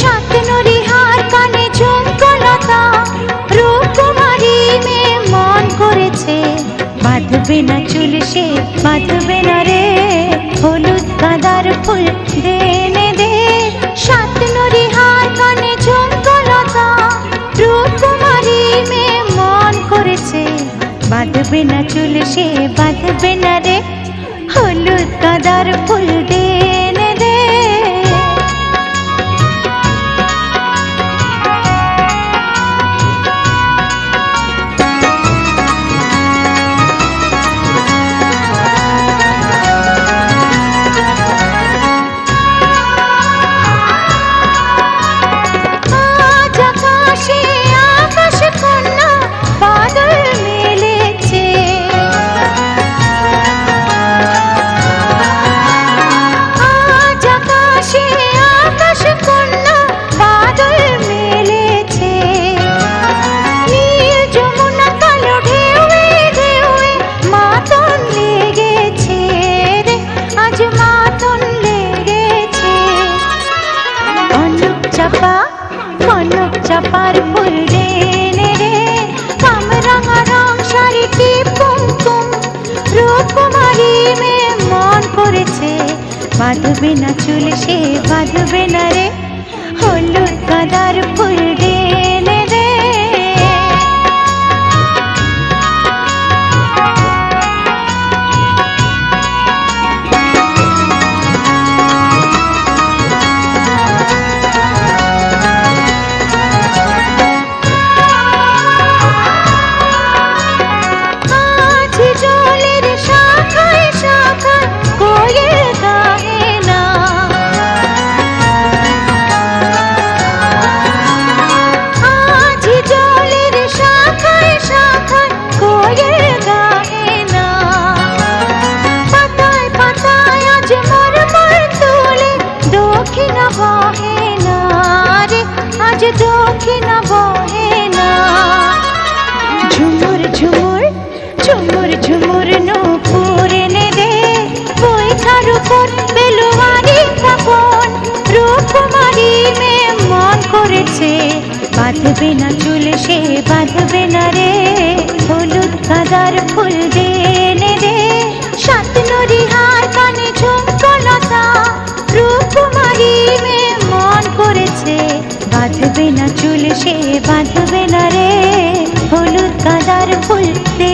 সাত নরি হার কানে ঝুমকলতা রূপকুমারী মেয়ে মন করেছে, বাঁধবে না চুল সে, বাঁধবে না রে। হলুদ ফুল দেনে দে সাত নরি হার কানে ঝুমকলতা রূপকুমারী মেয়ে মন করেছে, বাঁধবে না চুল সে, বাঁধবে না রে। হলুদ গাদার ফুল দে বাঁধবে না চুল সে বাঁধবে না রে। হলুদ গাদার বাঁধবে না চুল সে বাঁধবে না রে। হলুদ গাদার ফুল দেনে দে। সাত নরি হার কানে ঝুমকলতা, রূপমারি মে মন করেছে। বাঁধবে না চুল সে বাঁধবে না রে। হলুদ গাদার ফুল দে